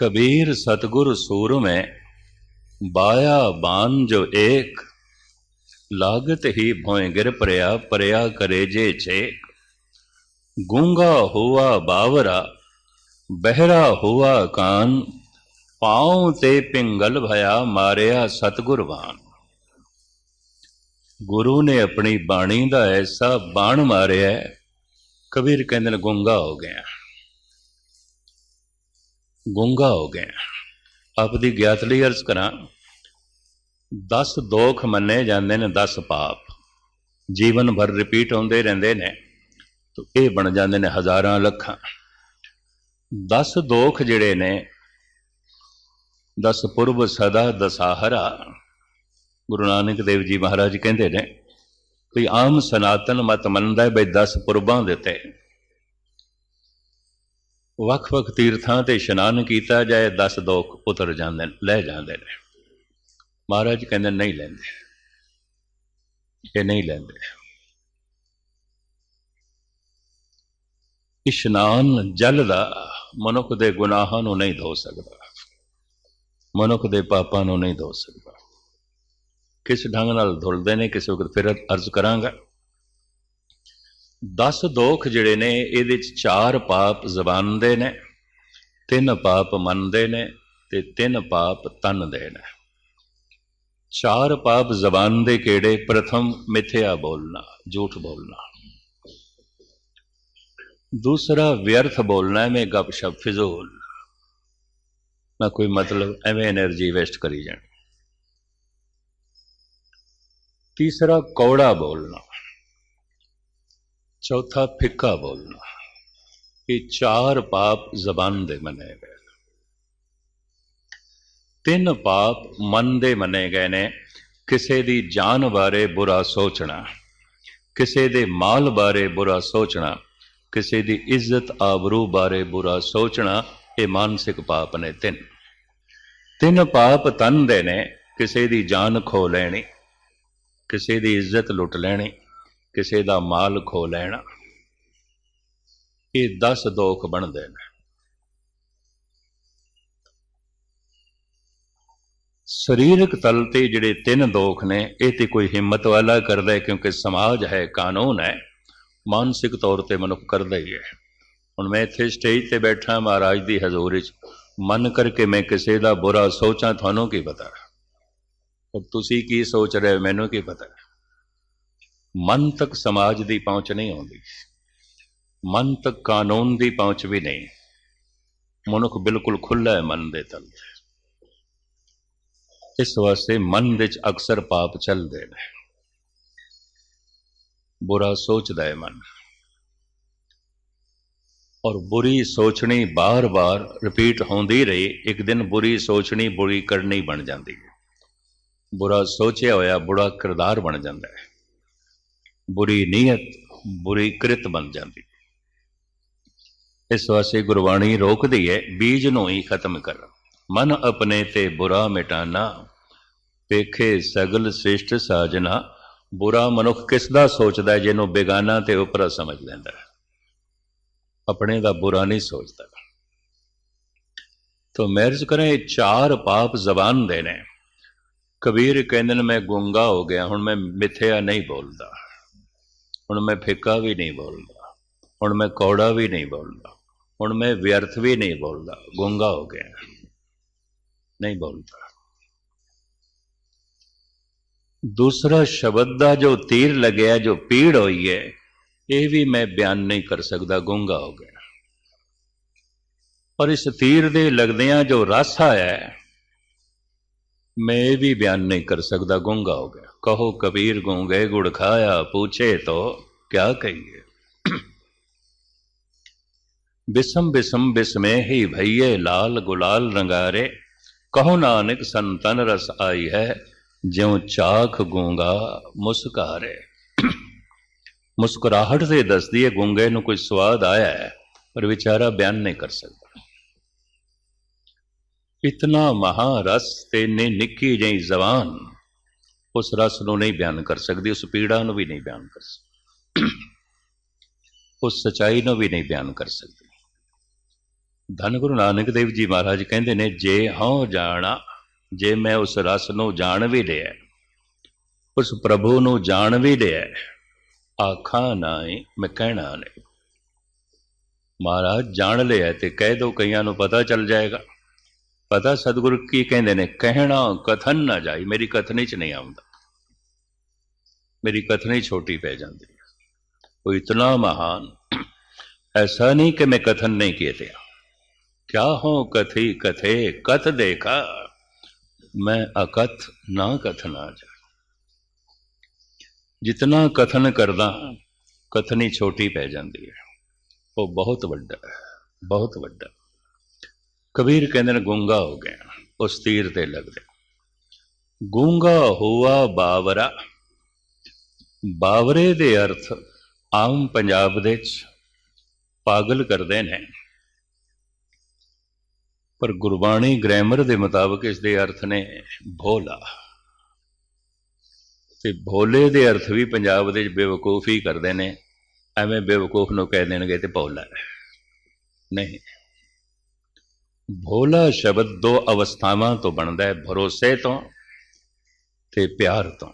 ਕਬੀਰ ਸਤਗੁਰ ਸੂਰਮੇ, ਬਾਇਆ ਬਾਂਝੋ ਏਕ, ਲਾਗਤ ਹੀ ਭੋਇ ਗਿਰ ਪਰਿਆ ਪਰਿਆ ਕਰੇ ਜੇ ਛੇਕ। ਗੂੰਗਾ ਹੋਆ ਬਾਵਰਾ, ਬਹਿਰਾ ਹੋਆ ਕਾਨ, ਪਾਉ ਤੇ ਪਿੰਗਲ ਭਇਆ ਮਾਰਿਆ ਸਤਗੁਰਵਾਨ ਗੁਰੂ ਨੇ ਆਪਣੀ ਬਾਣੀ ਦਾ ਐਸਾ ਬਾਣ ਮਾਰਿਆ, ਕਬੀਰ ਕਹਿੰਦੇ ਨੇ, ਗੁੰਗਾ ਹੋ ਗਿਆ। ਗੁੰਗਾ ਹੋ ਗਿਆ ਆਪਦੀ ਗਿਆਤ ਲਈ ਅਰਜ਼ ਕਰਾਂ 10 ਦੋਖ ਮੰਨੇ ਜਾਂਦੇ ਨੇ 10 ਪਾਪ। ਜੀਵਨ ਭਰ ਰਿਪੀਟ ਹੁੰਦੇ ਰਹਿੰਦੇ ਨੇ, ਤਾਂ ਇਹ ਬਣ ਜਾਂਦੇ ਨੇ ਹਜ਼ਾਰਾਂ ਲੱਖਾਂ। 10 ਦੋਖ ਜਿਹੜੇ ਨੇ 10 ਪੁਰਬ ਸਦਾ ਦਸਾਹਰਾ। ਗੁਰੂ ਨਾਨਕ ਦੇਵ ਜੀ ਮਹਾਰਾਜ ਕਹਿੰਦੇ ਨੇ ਕੋਈ ਆਮ ਸਨਾਤਨ ਮਤ ਮੰਨਦਾ ਹੈ ਬਈ 10 ਪੁਰਬਾਂ ਦੇ ਤੇ ਵੱਖ-ਵੱਖ ਤੀਰਥਾਂ ਤੇ ਇਸ਼ਨਾਨ ਕੀਤਾ ਜਾਏ 10 ਦੋਖ ਉਤਰ ਜਾਂਦੇ ਨੇ, ਲੈ ਜਾਂਦੇ ਨੇ। ਮਹਾਰਾਜ ਕਹਿੰਦੇ, ਨਹੀਂ ਲੈਂਦੇ। ਇਹ ਨਹੀਂ ਲੈਂਦੇ। ਇਸ਼ਨਾਨ ਜਲ ਦਾ ਮਨੁੱਖ ਦੇ ਗੁਨਾਹਾਂ ਨੂੰ ਨਹੀਂ ਧੋ ਸਕਦਾ। ਮਨੁੱਖ ਦੇ ਪਾਪਾਂ ਨੂੰ ਨਹੀਂ ਧੋ ਸਕਦਾ। ਕਿਸ ਢੰਗ ਨਾਲ ਧੁਲਦੇ ਨੇ, ਕਿਸੇ ਵਕਤ ਫਿਰ ਅਰਜ਼ ਕਰਾਂਗਾ। ਦਸ ਦੋਖ ਜਿਹੜੇ ਨੇ, ਇਹਦੇ ਚ ਚਾਰ ਪਾਪ ਜ਼ਬਾਨ ਦੇ ਨੇ, ਤਿੰਨ ਪਾਪ ਮਨ ਦੇ ਨੇ ਤੇ ਤਿੰਨ ਪਾਪ ਤਨ ਦੇ ਨੇ। ਚਾਰ ਪਾਪ ਜ਼ਬਾਨ ਦੇ ਕਿਹੜੇ? ਪ੍ਰਥਮ ਮਿਥਿਆ ਬੋਲਣਾ, ਝੂਠ ਬੋਲਣਾ। ਦੂਸਰਾ ਵਿਅਰਥ ਬੋਲਣਾ, ਐਵੇਂ ਗੱਪਸ਼ਪ ਫਿਜ਼ੂਲ। ਨਾ ਕੋਈ ਮਤਲਬ, ਐਵੇਂ એનર્ਜੀ ਵੇਸਟ ਕਰੀ ਜਾਣੀ। ਤੀਸਰਾ ਕੌੜਾ ਬੋਲਣਾ। ਚੌਥਾ ਫਿੱਕਾ ਬੋਲਣਾ ਇਹ ਚਾਰ ਪਾਪ ਜ਼ਬਾਨ ਦੇ ਮੰਨੇ ਗਏ ਤਿੰਨ ਪਾਪ ਮਨ ਦੇ ਮੰਨੇ ਗਏ ਨੇ, ਕਿਸੇ ਦੀ ਜਾਨ ਬਾਰੇ ਬੁਰਾ ਸੋਚਣਾ, ਕਿਸੇ ਦੇ ਮਾਲ ਬਾਰੇ ਬੁਰਾ ਸੋਚਣਾ, ਕਿਸੇ ਦੀ ਇੱਜ਼ਤ ਆਬਰੂ ਬਾਰੇ ਬੁਰਾ ਸੋਚਣਾ, ਇਹ ਮਾਨਸਿਕ ਪਾਪ ਨੇ ਤਿੰਨ। ਤਿੰਨ ਪਾਪ ਤਨ ਦੇ ਨੇ, ਕਿਸੇ ਦੀ ਜਾਨ ਖੋ ਲੈਣੀ, ਕਿਸੇ ਦੀ ਇੱਜ਼ਤ ਲੁੱਟ ਲੈਣੀ ਕਿਸੇ ਦਾ ਮਾਲ ਖੋ ਲੈਣਾ, ਇਹ 10 ਦੋਖ ਬਣਦੇ ਨੇ। ਸਰੀਰਕ ਤਲ ਤੇ ਜਿਹੜੇ ਤਿੰਨ ਦੋਖ ਨੇ, ਇਹ ਤੇ ਕੋਈ ਹਿੰਮਤ ਵਾਲਾ ਕਰਦਾ ਹੈ ਕਿਉਂਕਿ ਸਮਾਜ ਹੈ, ਕਾਨੂੰਨ ਹੈ, ਮਾਨਸਿਕ ਤੌਰ ਤੇ ਮਨੁੱਖ ਕਰਦਾ ਹੀ ਹੈ। ਹੁਣ ਮੈਂ ਇੱਥੇ ਸਟੇਜ ਤੇ ਬੈਠਾ, ਮਹਾਰਾਜ ਦੀ ਹਜ਼ੂਰ 'ਚ, ਮਨ ਕਰਕੇ ਮੈਂ ਕਿਸੇ ਦਾ ਬੁਰਾ ਸੋਚਾਂ, ਤੁਹਾਨੂੰ ਕੀ ਪਤਾ? ਔਰ ਤੁਸੀਂ ਕੀ ਸੋਚ ਰਹੇ ਹੋ, ਮੈਨੂੰ ਕੀ ਪਤਾ? ਮਨ ਤੱਕ ਸਮਾਜ ਦੀ ਪਹੁੰਚ ਨਹੀਂ ਆਉਂਦੀ। ਮਨ ਤੱਕ ਕਾਨੂੰਨ ਦੀ ਪਹੁੰਚ ਵੀ ਨਹੀਂ। ਮਨੁੱਖ ਬਿਲਕੁਲ ਖੁੱਲਾ ਹੈ ਮਨ ਦੇ ਤਲ ਇਸ ਵਾਸਤੇ ਮਨ ਵਿੱਚ ਅਕਸਰ ਪਾਪ ਚੱਲਦੇ ਨੇ। ਬੁਰਾ ਸੋਚਦਾ ਹੈ ਮਨ। ਔਰ ਬੁਰੀ ਸੋਚਣੀ ਬਾਰ-ਬਾਰ ਰਿਪੀਟ ਹੁੰਦੀ ਰਹੀ, ਇੱਕ ਦਿਨ ਬੁਰੀ ਸੋਚਣੀ ਬੁਰੀ ਕਰਨੀ ਬਣ ਜਾਂਦੀ ਹੈ। ਬੁਰਾ ਸੋਚਿਆ ਹੋਇਆ ਬੁਰਾ ਕਿਰਦਾਰ ਬਣ ਜਾਂਦਾ ਹੈ। ਬੁਰੀ ਨੀਅਤ, ਬੁਰੀ ਕ੍ਰਿਤ ਬਣ ਜਾਂਦੀ। ਇਸ ਵਾਸਤੇ ਗੁਰਬਾਣੀ ਰੋਕਦੀ ਹੈ ਬੀਜ ਨੂੰ ਹੀ ਖਤਮ ਕਰ ਮਨ ਆਪਣੇ ਤੇ ਬੁਰਾ ਮਿਟਾਨਾ ਪੇਖੇ ਸਗਲ ਸ੍ਰਿਸ਼ਟ ਸਾਜਨਾ। ਬੁਰਾ ਮਨੁੱਖ ਕਿਸ ਦਾ ਸੋਚਦਾ ਹੈ ਜਿਹਨੂੰ ਬੇਗਾਨਾ ਤੇ ਉਪਰਾ ਸਮਝ ਲੈਂਦਾ ਹੈ ਆਪਣੇ ਦਾ ਬੁਰਾ ਨਹੀਂ ਸੋਚਦਾ। ਤੋ ਮੈਰਜ ਕਰੇ ਚਾਰ ਪਾਪ ਜ਼ਬਾਨ ਦੇ ਨੇ। ਕਬੀਰ ਕਹਿੰਦੇ ਨੇ, ਮੈਂ ਗੁੰਗਾ ਹੋ ਗਿਆ, ਹੁਣ ਮੈਂ ਮਿੱਥਿਆ ਨਹੀਂ ਬੋਲਦਾ। ਹੁਣ ਮੈਂ ਫਿੱਕਾ ਵੀ ਨਹੀਂ ਬੋਲਦਾ, ਹੁਣ ਮੈਂ ਕੌੜਾ ਵੀ ਨਹੀਂ ਬੋਲਦਾ, ਹੁਣ ਮੈਂ ਵਿਅਰਥ ਵੀ ਨਹੀਂ ਬੋਲਦਾ, ਗੁੰਗਾ ਹੋ ਗਿਆ। ਨਹੀਂ ਬੋਲਦਾ। ਦੂਸਰਾ ਸ਼ਬਦ ਦਾ ਜੋ ਤੀਰ ਲੱਗਿਆ, ਜੋ ਪੀੜ ਹੋਈ ਹੈ, ਇਹ ਵੀ ਮੈਂ ਬਿਆਨ ਨਹੀਂ ਕਰ ਸਕਦਾ, ਗੁੰਗਾ ਹੋ ਗਿਆ। ਪਰ ਇਸ ਤੀਰ ਦੇ ਲੱਗਦਿਆਂ ਜੋ ਰਸ ਆਇਆ ਹੈ मैं भी बयान नहीं कर सकता गूंगा हो गया कहो कबीर गूंगे गुड़ खाया पूछे तो क्या कहिए बिसम बिसम बिस्मे ही भैये लाल गुलाल रंगारे कहो नानक संतन रस आई है ज्यों चाख गूंगा मुस्कारे ਮੁਸਕਰਾਹਟ ਦੇ ਦੱਸਦੀ ਹੈ ਗੁੰਗੇ ਨੂੰ ਕੋਈ ਸਵਾਦ ਆਇਆ ਹੈ ਪਰ ਵਿਚਾਰਾ ਬਿਆਨ ਨਹੀਂ ਕਰ ਸਕਦਾ ਇਤਨਾ ਮਹਾਰਸ ਤੇ ਨੇ ਨਿੱਕੀ ਜਿਹੀ ਜ਼ਬਾਨ। ਉਸ ਰਸ ਨੂੰ ਨਹੀਂ ਬਿਆਨ ਕਰ ਸਕਦੀ, ਉਸ ਪੀੜਾ ਨੂੰ ਵੀ ਨਹੀਂ ਬਿਆਨ ਕਰ ਸਕਦੀ। ਉਸ ਸਚਾਈ ਨੂੰ ਵੀ ਨਹੀਂ ਬਿਆਨ ਕਰ ਸਕਦੀ। ਧੰਨ ਗੁਰੂ ਨਾਨਕ ਦੇਵ ਜੀ ਮਹਾਰਾਜ ਕਹਿੰਦੇ ਨੇ, ਜੇ ਹਉ ਜਾਣਾ, ਜੇ ਮੈਂ ਉਸ ਰਸ ਨੂੰ ਜਾਣ ਵੀ ਲਿਆ, ਉਸ ਪ੍ਰਭੂ ਨੂੰ ਜਾਣ ਵੀ ਲਿਆ, ਆਖਾਂ ਨਾਈ ਮੈਂ ਕਹਿਣਾ ਨਹੀਂ। ਮਹਾਰਾਜ ਜਾਣ ਲਿਆ ਤੇ ਕਹਿ ਦੋ ਕਈਆਂ ਨੂੰ ਪਤਾ ਚੱਲ ਜਾਏਗਾ। ਪਤਾ ਸਤਿਗੁਰੂ ਕੀ ਕਹਿੰਦੇ ਨੇ ਕਹਿਣਾ ਕਥਨ ਨਾ ਜਾਈ ਮੇਰੀ ਕਥਨੀ ਚ ਨਹੀਂ ਆਉਂਦਾ ਮੇਰੀ ਕਥਨੀ ਛੋਟੀ ਪੈ ਜਾਂਦੀ ਹੈ ਉਹ ਇਤਨਾ ਮਹਾਨ ऐसा नहीं कि मैं कथन नहीं किए थे क्या हो कथी कथे कथ देखा मैं अकथ ना कथना जा ਜਿਤਨਾ ਕਥਨ ਕਰਦਾ ਕਥਨੀ ਛੋਟੀ ਪੈ ਜਾਂਦੀ ਹੈ ਉਹ ਬਹੁਤ ਵੱਡਾ ਹੈ ਬਹੁਤ ਵੱਡਾ ਕਬੀਰ ਕਹਿੰਦੇ ਨੇ ਗੂੰਗਾ ਹੋ ਗਿਆ ਉਸ ਤੀਰ ਤੇ ਲੱਗਦੇ। ਗੂੰਗਾ ਹੋਆ ਬਾਵਰਾ, ਬਾਵਰੇ ਦੇ ਅਰਥ ਆਮ ਪੰਜਾਬ ਦੇ ਵਿੱਚ ਪਾਗਲ ਕਰਦੇ ਨੇ। ਪਰ ਗੁਰਬਾਣੀ ਗ੍ਰਾਮਰ ਦੇ ਮੁਤਾਬਕ ਇਸ ਦੇ ਅਰਥ ਨੇ ਭੋਲਾ। ਤੇ ਭੋਲੇ ਦੇ ਅਰਥ ਵੀ ਪੰਜਾਬ ਦੇ ਵਿੱਚ ਬੇਵਕੂਫੀ ਕਰਦੇ ਨੇ। ਐਵੇਂ ਬੇਵਕੂਫ ਨੂੰ ਕਹਿ ਦੇਣਗੇ ਤੇ ਭੋਲਾ ਹੈ। ਨਹੀਂ। ਭੋਲਾ ਸ਼ਬਦ ਦੋ ਅਵਸਥਾਵਾਂ ਤੋਂ ਬਣਦਾ ਹੈ, ਭਰੋਸੇ ਤੋਂ ਤੇ ਪਿਆਰ ਤੋਂ।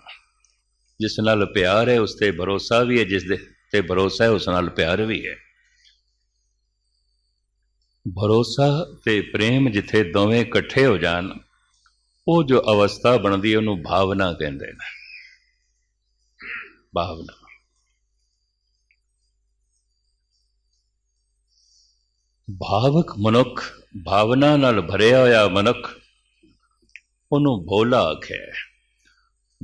ਜਿਸ ਨਾਲ ਪਿਆਰ ਹੈ, ਉਸ ਤੇ ਭਰੋਸਾ ਵੀ ਹੈ, ਜਿਸ ਦੇ ਤੇ ਭਰੋਸਾ ਹੈ, ਉਸ ਨਾਲ ਪਿਆਰ ਵੀ ਹੈ। ਭਰੋਸਾ ਤੇ ਪ੍ਰੇਮ ਜਿੱਥੇ ਦੋਵੇਂ ਇਕੱਠੇ ਹੋ ਜਾਣ, ਉਹ ਜੋ ਅਵਸਥਾ ਬਣਦੀ ਹੈ, ਉਹਨੂੰ ਭਾਵਨਾ ਕਹਿੰਦੇ ਨੇ। ਭਾਵਨਾ। ਭਾਵਕ ਮਨੁੱਖ ਭਾਵਨਾ ਨਾਲ ਭਰਿਆ ਹੋਇਆ ਮਨੁੱਖ ਉਹਨੂੰ ਭੋਲਾ ਆਖਿਆ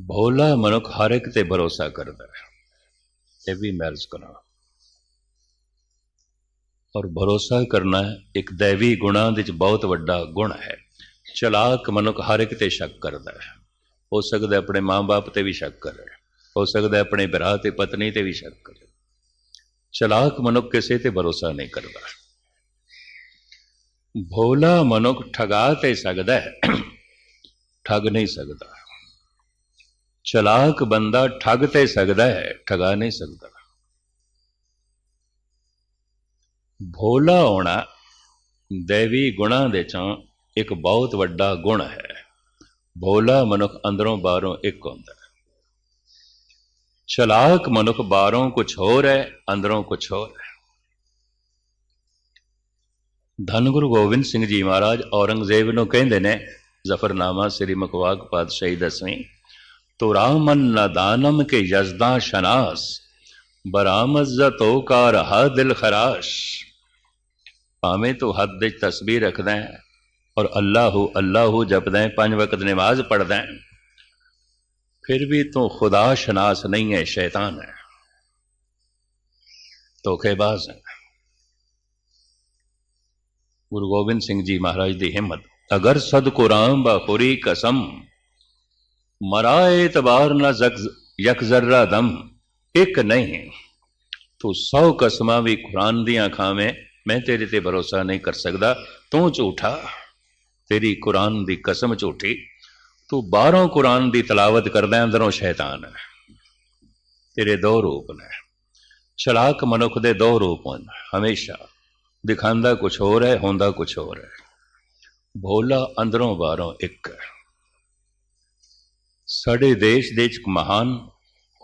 ਭੋਲਾ ਮਨੁੱਖ ਹਰ ਇੱਕ ਤੇ ਭਰੋਸਾ ਕਰਦਾ ਹੈ। ਇਹ ਵੀ ਮਰਜ਼ ਕਰਾਂ। ਔਰ ਭਰੋਸਾ ਕਰਨਾ ਇੱਕ ਦੇਵੀ ਗੁਣਾ ਦੇ ਵਿੱਚ ਬਹੁਤ ਵੱਡਾ ਗੁਣ ਹੈ। ਚਲਾਕ ਮਨੁੱਖ ਹਰ ਇੱਕ ਤੇ ਸ਼ੱਕ ਕਰਦਾ ਹੈ। ਹੋ ਸਕਦਾ ਆਪਣੇ ਮਾਂ-ਬਾਪ ਤੇ ਵੀ ਸ਼ੱਕ ਕਰੇ। ਹੋ ਸਕਦਾ ਆਪਣੇ ਭਰਾ ਤੇ ਪਤਨੀ ਤੇ ਵੀ ਸ਼ੱਕ ਕਰੇ। ਚਲਾਕ ਮਨੁੱਖ ਕਿਸੇ ਤੇ ਭਰੋਸਾ ਨਹੀਂ ਕਰਦਾ। ਭੋਲਾ ਮਨੁੱਖ ਠਗਾ ਤੇ ਸਕਦਾ ਹੈ, ਠੱਗ ਨਹੀਂ ਸਕਦਾ। ਚਲਾਕ ਬੰਦਾ ਠੱਗ ਤੇ ਸਕਦਾ ਹੈ, ਠਗਾ ਨਹੀਂ ਸਕਦਾ। ਭੋਲਾ ਹੋਣਾ ਦੇਵੀ ਗੁਣਾਂ ਦੇ ਚੋਂ ਇੱਕ ਬਹੁਤ ਵੱਡਾ ਗੁਣ ਹੈ। ਭੋਲਾ ਮਨੁੱਖ ਅੰਦਰੋਂ ਬਾਹਰੋਂ ਇੱਕ ਹੁੰਦਾ ਹੈ। ਚਲਾਕ ਮਨੁੱਖ ਬਾਹਰੋਂ ਕੁਝ ਹੋਰ ਹੈ, ਅੰਦਰੋਂ ਕੁਝ ਹੋਰ ਹੈ। ਧੰਨ ਗੁਰੂ ਗੋਬਿੰਦ ਸਿੰਘ ਜੀ ਮਹਾਰਾਜ ਔਰੰਗਜ਼ੇਬ ਨੂੰ ਕਹਿੰਦੇ ਨੇ ਜ਼ਫਰਨਾਮਾ ਸ੍ਰੀ ਮਕਵਾਕ ਪਾਤਸ਼ਾਹੀ ਦਸਵੀਂ ਤੋ ਰਾਮਨ ਨਦਾਨਮ ਕੇ ਯਜ਼ਦਾ ਸ਼ਨਾਸ ਬਰਾਮਜ਼ਤੋ ਕਾ ਰਹਾ ਦਿਲ ਖਰਾਸ਼ ਭਾਵੇਂ ਤੂੰ ਹੱਦ ਵਿੱਚ ਤਸਬੀਹ ਰੱਖਦਾ ਹੈ ਔਰ ਅੱਲਾਹੂ ਅੱਲਾਹੂ ਜਪਦਾ ਹੈ ਪੰਜ ਵਕਤ ਨਮਾਜ਼ ਪੜਦਾ ਹੈ ਫਿਰ ਵੀ ਤੂੰ ਖੁਦਾ ਸ਼ਨਾਸ ਨਹੀਂ ਹੈ ਸ਼ੈਤਾਨ ਹੈ ਧੋਖੇਬਾਜ਼ ਹੈ ਗੁਰੂ ਗੋਬਿੰਦ ਸਿੰਘ ਜੀ ਮਹਾਰਾਜ ਦੀ ਹਿੰਮਤ। ਅਗਰ ਸਦ ਕੁਰਾਨ ਬਖੁਰੀ ਕਸਮ, ਮਰਾਏ ਤਬਾਰ ਨਾ ਯਕ ਜ਼ਰਰਾ ਦਮ, ਇੱਕ ਨਹੀਂ। ਤੂੰ ਸੌ ਕਸਮਾਂ ਵੀ ਕੁਰਾਨ ਦੀਆਂ ਖਾਵੇਂ, ਮੈਂ ਤੇਰੇ ਤੇ ਭਰੋਸਾ ਨਹੀਂ ਕਰ ਸਕਦਾ। ਤੂੰ ਝੂਠਾ, ਤੇਰੀ ਕੁਰਾਨ ਦੀ ਕਸਮ ਝੂਠੀ। ਤੂੰ ਬਾਹਰੋਂ ਕੁਰਾਨ ਦੀ ਤਲਾਵਤ ਕਰਦਾ ਅੰਦਰੋਂ ਸ਼ੈਤਾਨ। ਹੈ ਤੇਰੇ ਦੋ ਰੂਪ ਨੇ। ਚਲਾਕ ਮਨੁੱਖ ਦੇ ਦੋ ਰੂਪ ਹਨ ਹਮੇਸ਼ਾ। ਦਿਖਾਉਂਦਾ ਕੁਝ ਹੋਰ ਹੈ, ਹੁੰਦਾ ਕੁਝ ਹੋਰ ਹੈ। ਭੋਲਾ ਅੰਦਰੋਂ ਬਾਹਰੋਂ ਇੱਕ ਹੈ। ਸਾਡੇ ਦੇਸ਼ ਦੇ ਇੱਕ ਮਹਾਨ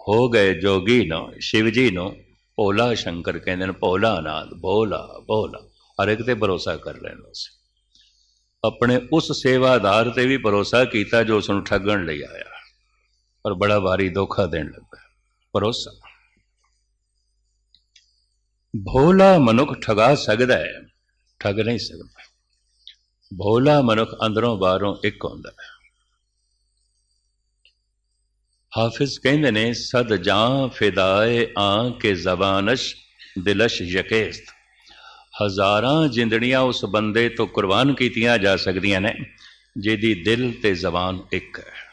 ਹੋ ਗਏ ਜੋਗੀ ਨੂੰ ਸ਼ਿਵ ਜੀ ਨੂੰ, ਭੋਲਾ ਸ਼ੰਕਰ ਕਹਿੰਦੇ ਨੇ, ਭੋਲਾ ਨਾਥ ਭੋਲਾ ਭੋਲਾ। ਹਰ ਇੱਕ ਤੇ ਭਰੋਸਾ ਕਰ ਲੈਣਾ ਸੀ ਆਪਣੇ ਉਸ ਸੇਵਾਦਾਰ ਤੇ ਵੀ ਭਰੋਸਾ ਕੀਤਾ ਜੋ ਉਸ ਨੂੰ ਠੱਗਣ ਲਈ ਆਇਆ। ਪਰ ਬੜਾ ਭਾਰੀ ਧੋਖਾ ਦੇਣ ਲੱਗਾ। ਭਰੋਸਾ। ਭੋਲਾ ਮਨੁੱਖ ਠਗਾ ਸਕਦਾ ਹੈ, ਠੱਗ ਨਹੀਂ ਸਕਦਾ। ਭੋਲਾ ਮਨੁੱਖ ਅੰਦਰੋਂ ਬਾਹਰੋਂ ਇੱਕ ਹੁੰਦਾ ਹੈ। ਹਾਫਿਜ਼ ਕਹਿੰਦੇ ਨੇ, ਸਦ ਜਾਂ ਫਿਦਾਏ ਆਂ ਕੇ ਜ਼ਬਾਨਸ਼ ਦਿਲਸ਼ ਯਕੇਸਤ। ਹਜ਼ਾਰਾਂ ਜਿੰਦੜੀਆਂ ਉਸ ਬੰਦੇ ਤੋਂ ਕੁਰਬਾਨ ਕੀਤੀਆਂ ਜਾ ਸਕਦੀਆਂ ਨੇ, ਜਿਹਦੀ ਦਿਲ ਤੇ ਜ਼ਬਾਨ ਇੱਕ ਹੈ।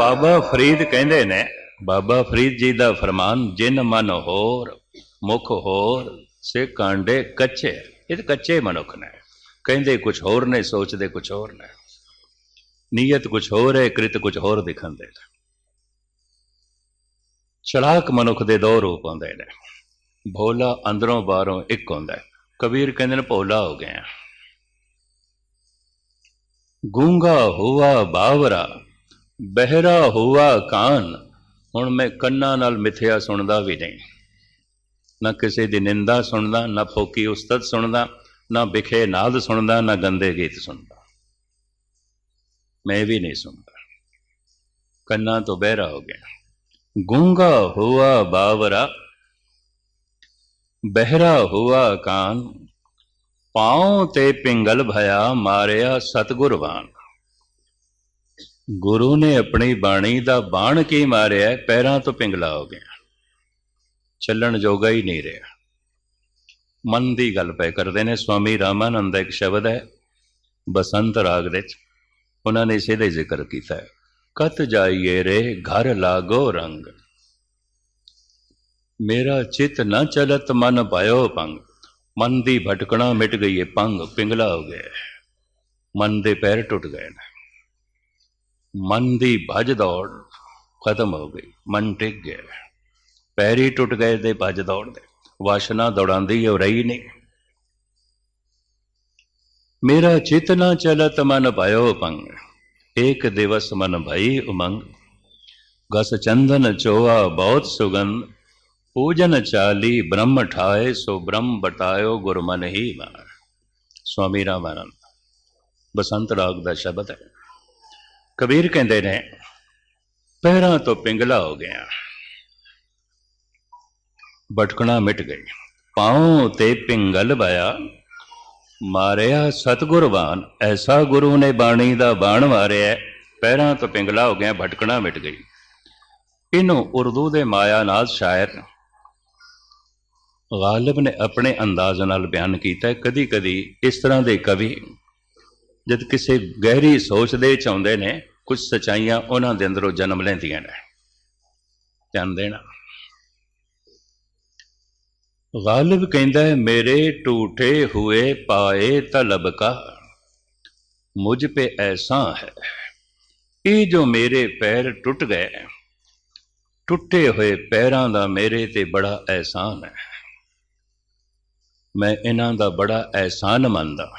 ਬਾਬਾ ਫਰੀਦ ਕਹਿੰਦੇ ਨੇ, ਬਾਬਾ ਫਰੀਦ ਜੀ ਦਾ ਫਰਮਾਨ, ਜਿਨ ਮਨ ਹੋਰ, ਮੁਖ ਹੋਰ, ਸੇ ਕਾਂਡੇ ਕੱਚੇ। ਇਹ ਤਾਂ ਕੱਚੇ ਮਨੁੱਖ ਨੇ। ਕਹਿੰਦੇ ਕੁਝ ਹੋਰ ਨੇ, ਸੋਚਦੇ ਕੁਝ ਹੋਰ ਨੇ। ਨੀਅਤ ਕੁਝ ਹੋਰ ਹੈ, ਕ੍ਰਿਤ ਕੁਝ ਹੋਰ ਦਿਖਣ ਦੇ ਚੜਾਕ ਮਨੁੱਖ ਦੇ ਦੋ ਰੂਪ ਹੁੰਦੇ ਨੇ। ਭੋਲਾ ਅੰਦਰੋਂ ਬਾਹਰੋਂ ਇੱਕ ਹੁੰਦਾ ਹੈ। ਕਬੀਰ ਕਹਿੰਦੇ ਨੇ, ਭੋਲਾ ਹੋ ਗਿਆ। ਗੂੰਗਾ ਹੁਆ ਬਾਵਰਾ ਬਹਿਰਾ ਹੁਆ ਕਾਨ, ਹੁਣ ਮੈਂ ਕੰਨਾਂ ਨਾਲ ਮਿੱਥਿਆ ਸੁਣਦਾ ਵੀ ਨਹੀਂ। ਨਾ ਕਿਸੇ ਦੀ ਨਿੰਦਾ ਸੁਣਦਾ, ਨਾ ਫੋਕੀ ਉਸਤਤ ਸੁਣਦਾ, ਨਾ ਵਿਖੇ ਨਾਦ ਸੁਣਦਾ, ਨਾ ਗੰਦੇ ਗੀਤ ਸੁਣਦਾ। ਮੈਂ ਵੀ ਨਹੀਂ ਸੁਣਦਾ। ਕੰਨਾਂ ਤੋਂ ਬਹਿਰਾ ਹੋ ਗਿਆ। ਗੂੰਗਾ ਹੋਆ ਬਾਵਰਾ, ਬਹਿਰਾ ਹੋਆ ਕਾਨ, ਪਾਉ ਤੇ ਪਿੰਗਲ ਭਇਆ ਮਾਰਿਆ ਸਤਗੁਰਵਾਨ ਗੁਰੂ ਨੇ ਆਪਣੀ ਬਾਣੀ ਦਾ ਬਾਣ ਕੀ ਮਾਰਿਆ, ਪੈਰਾਂ ਤੋਂ ਪਿੰਗਲਾ ਹੋ ਗਿਆ। ਚੱਲਣ ਜੋਗਾ ਹੀ ਨਹੀਂ ਰਿਹਾ। ਮਨ ਦੀ ਗੱਲ ਪੈ ਕਰਦੇ ਨੇ, ਸਵਾਮੀ ਰਾਮਾਨੰਦ ਦਾ ਇੱਕ ਸ਼ਬਦ ਹੈ, ਬਸੰਤ ਰਾਗ ਦੇ ਵਿੱਚ। ਉਹਨਾਂ ਨੇ ਇਸੇ ਦਾ ਜ਼ਿਕਰ ਕੀਤਾ ਹੈ। ਕਤ ਜਾਈਏ ਰੇ, ਘਰ ਲਾਗੋ ਰੰਗ। ਮੇਰਾ ਚਿਤ ਨਾ ਚਲਤ, ਮਨ ਪਾਇਓ ਪੰਗ ਮਨ ਦੀ ਭਟਕਣਾ ਮਿਟ ਗਈ ਹੈ ਪੰਗ ਪਿੰਗਲਾ ਹੋ ਗਿਆ ਮਨ ਦੇ ਪੈਰ ਟੁੱਟ ਗਏ ਨੇ। ਮਨ ਦੀ ਭਜ ਦੌੜ ਖਤਮ ਹੋ ਗਈ, ਮਨ ਟਿਕ ਗਿਆ। ਪੈਰੀ ਟੁੱਟ ਗਏ ਤੇ ਭਜ ਦੌੜ ਦੇ। ਵਾਸ਼ਨਾ ਦੌੜਾਂਦੀ ਹੋ ਰਹੀ ਨਹੀਂ। ਮੇਰਾ ਚਿਤ ਨਾ ਚਲਤ, ਮਨ ਪਾਇਓ ਪੰਗ ਏਕ ਦਿਵਸ ਮਨ ਭਈ ਉਮੰਗ। ਗਸ ਚੰਦਨ ਚੋਆ ਬਹੁਤ ਸੁਗੰਧ। ਪੂਜਨ ਚਾਲੀ ਬ੍ਰਹਮ ਠਾਏ, ਸੋ ਬ੍ਰਹਮ ਬਟਾਇਓ ਗੁਰਮਨ ਹੀ ਮਾਰ। ਸਵਾਮੀ ਰਾਮਾਨੰਦ, ਬਸੰਤ ਰਾਗ ਦਾ ਸ਼ਬਦ ਹੈ। ਕਬੀਰ ਕਹਿੰਦੇ ਨੇ ਪਹਿਰਾਂ ਤੋਂ ਪਿੰਗਲਾ ਹੋ ਗਿਆ। ਭਟਕਣਾ ਮਿਟ ਗਈ। ਪਾਉ ਤੇ ਪਿੰਗਲ ਵਾਇਆ। ਮਾਰਿਆ ਸਤਗੁਰਵਾਨ ਐਸਾ ਗੁਰੂ ਨੇ ਬਾਣੀ ਦਾ ਬਾਣ ਮਾਰਿਆ ਪਹਿਰਾਂ ਤੋਂ ਪਿੰਗਲਾ ਹੋ ਗਿਆ, ਭਟਕਣਾ ਮਿਟ ਗਈ। ਇਹਨੂੰ ਉਰਦੂ ਦੇ ਮਾਇਆ ਨਾਲ ਸ਼ਾਇਰ ਗਾਲਬ ਨੇ ਆਪਣੇ ਅੰਦਾਜ਼ ਨਾਲ ਬਿਆਨ ਕੀਤਾ। ਕਦੀ ਕਦੀ ਇਸ ਤਰ੍ਹਾਂ ਦੇ ਕਵੀ ਜਦ ਕਿਸੇ ਗਹਿਰੀ ਸੋਚ ਦੇ ਵਿੱਚ ਆਉਂਦੇ ਨੇ, ਕੁਝ ਸਚਾਈਆਂ ਉਹਨਾਂ ਦੇ ਅੰਦਰੋਂ ਜਨਮ ਲੈਂਦੀਆਂ ਨੇ। ਧਿਆਨ ਦੇਣਾ। ਗਾਲਿਬ ਕਹਿੰਦਾ ਹੈ, ਮੇਰੇ ਟੂਟੇ ਹੋਏ ਪਾਏ ਤਲਬ ਕਾ, ਮੁਝ ਪੇ ਐਸਾ ਹੈ। ਇਹ ਜੋ ਮੇਰੇ ਪੈਰ ਟੁੱਟ ਗਏ, ਟੁੱਟੇ ਹੋਏ ਪੈਰਾਂ ਦਾ ਮੇਰੇ ਤੇ ਬੜਾ ਐਹਸਾਨ ਹੈ। ਮੈਂ ਇਹਨਾਂ ਦਾ ਬੜਾ ਐਹਸਾਨ ਮੰਨਦਾ,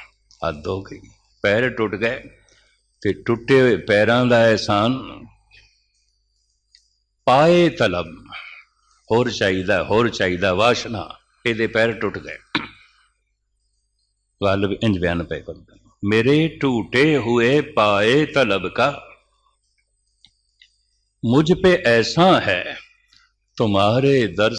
ਹੱਦ ਹੋ ਗਈ। ਪੈਰ ਟੁੱਟ ਗਏ ਤੇ ਟੁੱਟੇ ਹੋਏ ਪੈਰਾਂ ਦਾ ਅਹਿਸਾਨ ਪਾਏ ਤਲਬ ਹੋਰ ਚਾਹੀਦਾ ਹੋਰ ਚਾਹੀਦਾ ਵਾਸ਼ਨਾ ਇਹਦੇ ਪੈਰ ਟੁੱਟ ਗਏ ਗਾਲਬ ਇੰਜ ਬਿਆਨ ਪੈ ਕਰਦਾ मेरे टूटे हुए पाए तलब का मुझ पे ऐसा है तुम्हारे दर